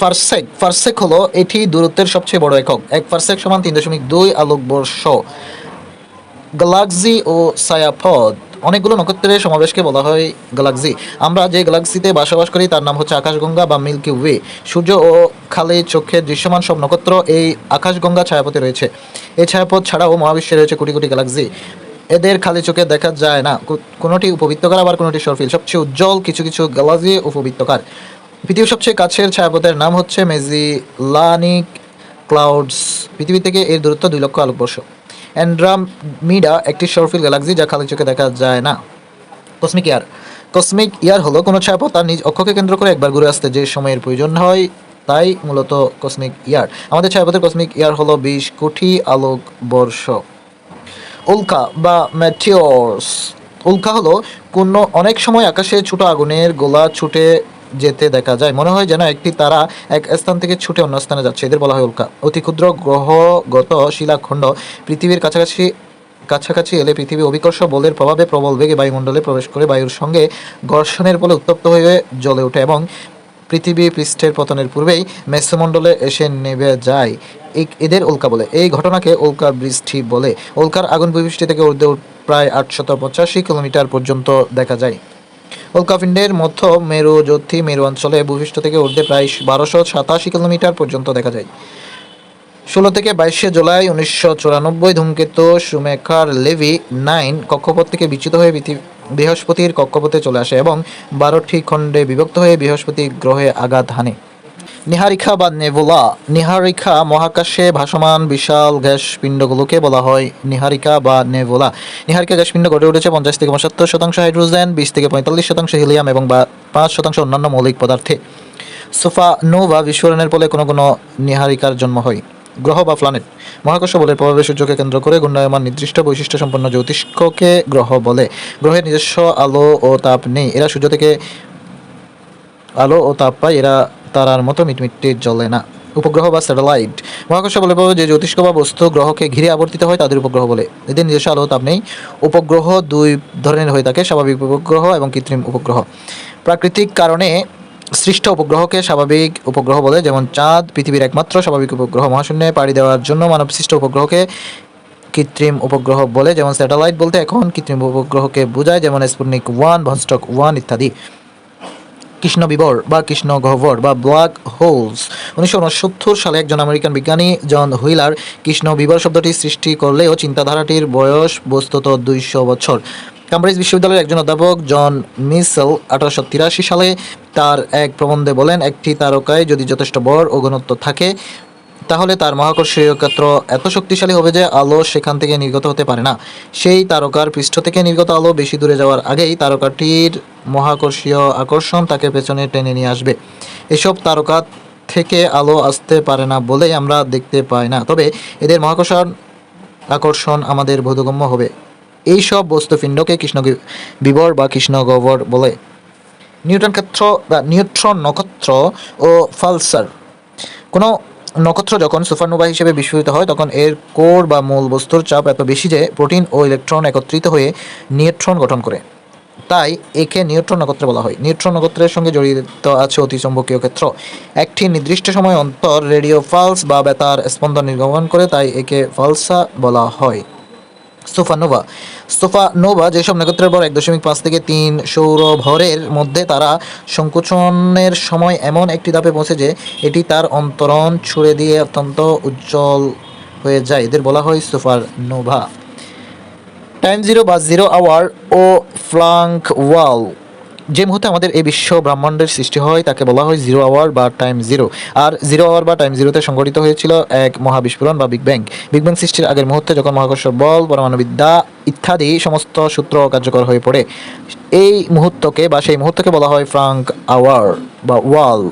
ফারসেক ফারসেক হলো এটি দূরত্বের সবচেয়ে বড় একক। এক ফারসেক সমান তিন দশমিক দুই আলোকবর্ষ গ্যালাক্সি ও সায়াপদ অনেকগুলো নক্ষত্রের সমাবেশকে বলা হয় গ্যালাক্সি আমরা যে গ্যালাক্সিতে বসবাস করি, তার নাম হচ্ছে আকাশগঙ্গা বা মিল্কি ওয়ে সূর্য ও খালি চোখে দৃশ্যমান সব নক্ষত্র এই আকাশগঙ্গা ছায়াপথে রয়েছে। এই ছায়াপথ ছাড়াও মহাবিশ্বে রয়েছে কোটি কোটি গ্যালাক্সি এদের খালি চোখে দেখা যায় না। কোনোটি উপবৃত্তকার আবার কোনোটি সরফিল। সবচেয়ে উজ্জ্বল কিছু কিছু গ্যালাক্সি উপবৃত্তকার। পৃথিবীর সবচেয়ে কাছের ছায়াপথের নাম হচ্ছে মেজি মেজিলানিক ক্লাউডস। পৃথিবী থেকে এর দূরত্ব দুই লক্ষ আলোকবর্ষ। অ্যান্ড্রামিডা একটি সরফিল গ্যালাক্সি যা খালি চোখে দেখা যায় না। কসমিক ইয়ার। কসমিক ইয়ার হলো কোনো ছায়াপথ তার নিজ অক্ষকে কেন্দ্র করে একবার ঘুরে আসতে যে সময়ের প্রয়োজন হয়, তাই মূলত কসমিক ইয়ার। আমাদের ছায়াপথের কসমিক ইয়ার হলো বিশ কোটি আলোক বর্ষ উল্কা বা ম্যাটিওরস উল্কা হলো কোনো অনেক সময় আকাশে ছোট আগুনের গোলা ছুটে যেতে দেখা যায়। মনে হয় যেন একটি তারা এক স্থান থেকে ছুটে অন্য স্থানে যাচ্ছে। এদের বলা হয় উল্কা। অতি ক্ষুদ্র গ্রহগত শিলাখণ্ড পৃথিবীর কাছাকাছি কাছাকাছি এলে পৃথিবী অভিকর্ষ বলের প্রভাবে প্রবল বেগে বায়ুমণ্ডলে প্রবেশ করে বায়ুর সঙ্গে ঘর্ষণের ফলে উত্তপ্ত হয়ে জ্বলে ওঠে এবং পৃথিবী পৃষ্ঠের পতনের পূর্বেই মেসোমণ্ডলে এসে নেমে যায়। এদের উল্কা বলে। এই ঘটনাকে উল্কা বৃষ্টি বলে। উল্কার আগুন ভূপৃষ্ঠ থেকে ঊর্ধ্বে প্রায় আটশত পঁচাশি কিলোমিটার পর্যন্ত দেখা যায়। উল্কাপিণ্ডের মধ্য মেরু যোদ্ধি মেরু অঞ্চলে ভূপৃষ্ঠ থেকে ঊর্ধ্বে প্রায় বারোশো সাতাশি কিলোমিটার পর্যন্ত দেখা যায়। ষোলো থেকে বাইশে জুলাই উনিশশো চুরানব্বই ধূমকেতু সুমেখার লেভি নাইন কক্ষপথ থেকে বিচ্যুত হয়ে বৃহস্পতির কক্ষপথে চলে আসে এবং বারোটি খণ্ডে বিভক্ত হয়ে বৃহস্পতি গ্রহে আঘাত হানে। নিহারিকা বা নেভুলা। নিহারিকা মহাকাশে ভাসমান বিশাল গ্যাস পিণ্ডগুলোকে বলা হয় নিহারিকা বা নেভুলা। নিহারিকা গ্যাস পিণ্ড গড়ে উঠেছে পঞ্চাশ থেকে পঁচাত্তর শতাংশ হাইড্রোজেন, বিশ থেকে পঁয়তাল্লিশ শতাংশ হিলিয়াম এবং বা পাঁচ শতাংশ অন্যান্য মৌলিক পদার্থে। সোফা নো বা বিস্ফোরণের ফলে কোনো কোনো নিহারিকার জন্ম হয়। গ্রহ বা প্ল্যানেট মহাকর্ষ বলের প্রভাবে সূর্যকে কেন্দ্র করে ঘূর্ণায়মান নির্দিষ্ট বৈশিষ্ট্য সম্পন্ন জ্যোতিষ্ককে গ্রহ বলে। গ্রহের নিজস্ব আলো ও তাপ নেই। এরা সূর্য থেকে আলো ও তাপ পায়। এরা তারার মতো মিটমিটে জ্বলে না। উপগ্রহ বা স্যাটেলাইট। মহাকর্ষ বলে যে জ্যোতিষ্ক বা বস্তু গ্রহকে ঘিরে আবর্তিত হয় তাদের উপগ্রহ বলে। এদের নিজস্ব আলো তাপ নেই। উপগ্রহ দুই ধরনের হয়ে থাকে, স্বাভাবিক উপগ্রহ এবং কৃত্রিম উপগ্রহ। প্রাকৃতিক কারণে সৃষ্ট উপগ্রহকে স্বাভাবিক উপগ্রহ বলে, যেমন চাঁদ, পৃথিবীর একমাত্র স্বাভাবিক উপগ্রহ মহাশূন্যে পাড়ি দেওয়ার জন্য মানব সৃষ্ট উপগ্রহকে কৃত্রিম উপগ্রহ বলে, যেমন স্যাটেলাইট বলতে এখন কৃত্রিম উপগ্রহকে বোঝায়, যেমন স্পুটনিক ওয়ান ভনস্টক ওয়ান ইত্যাদি। কৃষ্ণ বিবর বা কৃষ্ণ গহ্বর বা ব্ল্যাক হোলস। উনিশশো উনসত্তর সালে একজন আমেরিকান বিজ্ঞানী জন হুইলার কৃষ্ণ বিবর শব্দটি সৃষ্টি করলেও চিন্তাধারাটির বয়স বস্তুত দুইশো বছর। ক্যামব্রিজ বিশ্ববিদ্যালয়ের একজন অধ্যাপক জন মিসেল আঠারোশো তিরাশি সালে তার এক প্রবন্ধে বলেন, একটি তারকায় যদি যথেষ্ট বর ও ঘনত্ব থাকে তাহলে তার মহাকর্ষীয় ক্ষেত্র এত শক্তিশালী হবে যে আলো সেখান থেকে নির্গত হতে পারে না। সেই তারকার পৃষ্ঠ থেকে নির্গত আলো বেশি দূরে যাওয়ার আগেই তারকাটির মহাকর্ষীয় আকর্ষণ তাকে পেছনে টেনে নিয়ে আসবে। এসব তারকা থেকে আলো আসতে পারে না বলেই আমরা দেখতে পাই না। তবে এদের মহাকর্ষণ আকর্ষণ আমাদের বোধগম্য হবে। এই সব বস্তুপিণ্ডকে কৃষ্ণ বিবর বা কৃষ্ণ গহ্বর বলে। নিউটন ক্ষেত্র বা নিউট্রন নক্ষত্র ও ফালসার কোনো নক্ষত্র যখন সুপারনোভা হিসেবে বিস্ফোরিত হয়, তখন এর কোর বা মূল বস্তুর চাপ এত বেশি যে প্রোটিন ও ইলেকট্রন একত্রিত হয়ে নিউট্রন গঠন করে। তাই একে নিউট্রন নক্ষত্র বলা হয়। নিউট্রন নক্ষত্রের সঙ্গে জড়িত আছে অতিচম্বকীয় ক্ষেত্র। একটি নির্দিষ্ট সময় অন্তর রেডিও ফালস বা বেতার স্পন্দন নির্গমন করে, তাই একে ফালসা বলা হয়। সুপারনোভা সোফানোভা যেসব নক্ষত্রের পর এক দশমিক পাঁচ থেকে তিন সৌরভরের মধ্যে তারা সংকোচনের সময় এমন একটি ধাপে পৌঁছে যে এটি তার অন্তরণ ছুড়ে দিয়ে অত্যন্ত উজ্জ্বল হয়ে যায়। এদের বলা হয় সোফার নোভা টাইম জিরো বা জিরো আওয়ার ও ফ্লাঙ্ক ওয়াল। যে মুহূর্তে আমাদের এই বিশ্ব ব্রহ্মাণ্ডের সৃষ্টি হয়, তাকে বলা হয় জিরো আওয়ার বা টাইম জিরো আর জিরো আওয়ার বা টাইম জিরোতে সংঘটিত হয়েছিল এক মহাবিস্ফোরণ বা বিগ ব্যাং বিগ ব্যাং সৃষ্টির আগের মুহূর্তে যখন মহাকর্ষ বল পরমাণুবিদ্যা ইত্যাদি সমস্ত সূত্র কার্যকর হয়ে পড়ে। এই মুহূর্তকে বা সেই মুহূর্তকে বলা হয় ফ্রাঙ্ক আওয়ার বা ওয়াল